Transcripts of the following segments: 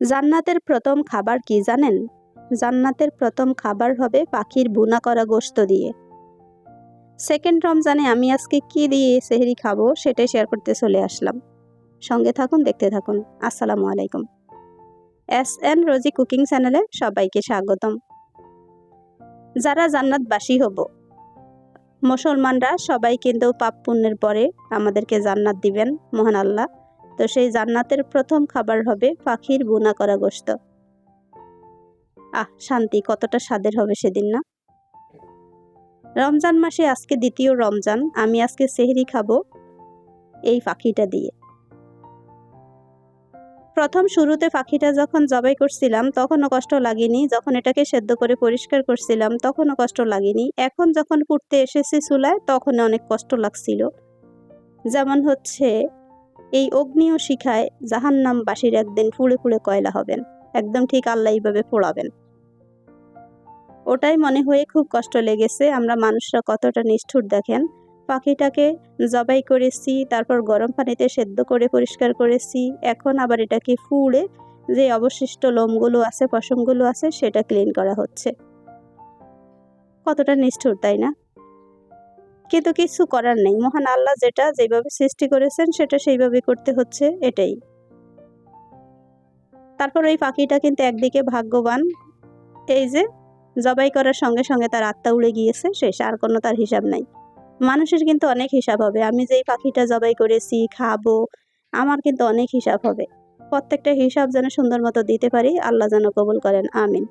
জান্নাতের প্রথম খাবার কি জানেন? জান্নাতের প্রথম খাবার হবে পাখির বুনা করা গোশত দিয়ে। সেকেন্ড রমজানে আমি আজকে কি দিয়ে সেহরি খাব সেটাই শেয়ার করতে চলে আসলাম। সঙ্গে থাকুন, দেখতে থাকুন। আসসালামু আলাইকুম। এস এন রোজি কুকিং চ্যানেলে সবাইকে স্বাগতম। যারা জান্নাতবাসী হব, মুসলমানরা সবাই কিন্তু পাপ পুণ্যের পরে আমাদেরকে জান্নাত দিবেন, মহান আল্লাহ। তো সেই জান্নাতের প্রথম খাবার হবে পাখির বুনা করা গোস্ত আহ, শান্তি, কতটা স্বাদের হবে সেদিন না? রমজান মাসে আজকে দ্বিতীয় রমজান, আমি আজকে সেহরি খাব এই পাখিটা দিয়ে। প্রথম শুরুতে পাখিটা যখন জবাই করছিলাম, তখনও কষ্ট লাগেনি। যখন এটাকে সেদ্ধ করে পরিষ্কার করছিলাম, তখনও কষ্ট লাগেনি। এখন যখন পুড়তে এসেছি চুলায় তখন অনেক কষ্ট লাগছিল। যেমন হচ্ছে এই অগ্নি ও শিখায় জাহান্নাম বাসির একদিন ফুলে ফুলে কয়লা হবেন, একদম ঠিক আল্লাহ এইভাবে পোড়াবেন ওটাই মনে হয়ে খুব কষ্ট লেগেছে, আমরা মানুষরা কতটা নিষ্ঠুর দেখেন। পাখিটাকে জবাই করেছি, তারপর গরম পানিতে সেদ্ধ করে পরিষ্কার করেছি, এখন আবার এটাকে ফুড়ে যে অবশিষ্ট লোমগুলো আছে, পশমগুলো আছে, সেটা ক্লিন করা হচ্ছে। কতটা নিষ্ঠুর, তাই না? কিন্তু কিছু করার নেই। মহান আল্লাহ যেটা যেভাবে সৃষ্টি করেছেন, সেটা সেইভাবে করতে হচ্ছে, এটাই। তারপর ওই পাখিটা কিন্তু একদিকে ভাগ্যবান। এই যে, জবাই করার সঙ্গে সঙ্গে তার আত্মা উড়ে গিয়েছে, শেষ, আর কোনো তার হিসাব নাই। মানুষের কিন্তু অনেক হিসাব হবে। আমি যেই পাখিটা জবাই করেছি, খাব, আমার কিন্তু অনেক হিসাব হবে। প্রত্যেকটা হিসাব যেন সুন্দর মতো দিতে পারি, আল্লাহ যেন কবুল করেন, আমিন।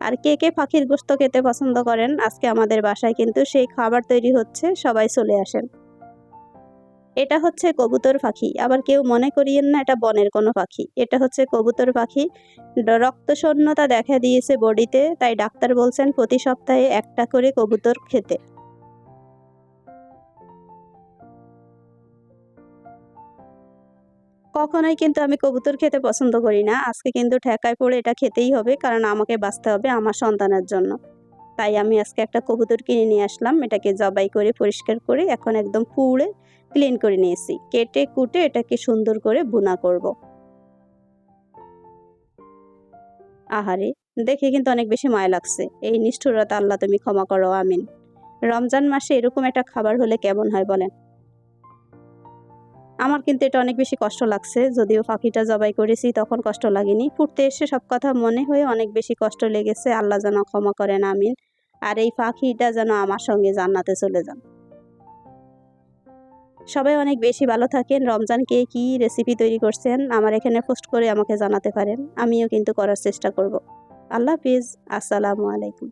আর কে কে পাখির গোস্ত খেতে পছন্দ করেন? আজকে আমাদের বাসায় কিন্তু সেই খাবার তৈরি হচ্ছে, সবাই চলে আসেন। এটা হচ্ছে কবুতর পাখি। আবার কেউ মনে করিয়েন না, এটা বনের কোনো পাখি। এটা হচ্ছে কবুতর পাখি। রক্তশূন্যতা দেখা দিয়েছে বডিতে, তাই ডাক্তার বলছেন প্রতি সপ্তাহে একটা করে কবুতর খেতে। কখনোই কিন্তু আমি কবুতর খেতে পছন্দ করি না। আজকে কিন্তু ঠেকায় পড়ে এটা খেতেই হবে, কারণ আমাকে বাঁচতে হবে আমার সন্তানের জন্য। তাই আমি আজকে একটা কবুতর কিনে নিয়ে আসলাম, এটাকে জবাই করে, পরিষ্কার করে, এখন একদম পুড়ে ক্লিন করে নিয়েছি। কেটে, কুটে এটাকে সুন্দর করে বুনা করব। আহারে, দেখে কিন্তু অনেক বেশি মায়া লাগছে। এই নিষ্ঠুরতা আল্লাহ তুমি ক্ষমা করো, আমিন। রমজান মাসে এরকম একটা খাবার হলে কেমন হয় বলেন? আমার কিন্তু এটা অনেক বেশি কষ্ট লাগছে। যদিও পাখিটা জবাই করেছি, তখন কষ্ট লাগেনি। ফুটতে এসে সব কথা মনে হয়ে অনেক বেশি কষ্ট লেগেছে। আল্লাহ যেন ক্ষমা করেন, আমিন। আর এই পাখিটা যেন আমার সঙ্গে জান্নাতে চলে যান। সবাই অনেক বেশি ভালো থাকেন। রমজান কে কী রেসিপি তৈরি করছেন, আমার এখানে পোস্ট করে আমাকে জানাতে পারেন। আমিও কিন্তু করার চেষ্টা করব। আল্লাহ হাফিজ। আসসালামু আলাইকুম।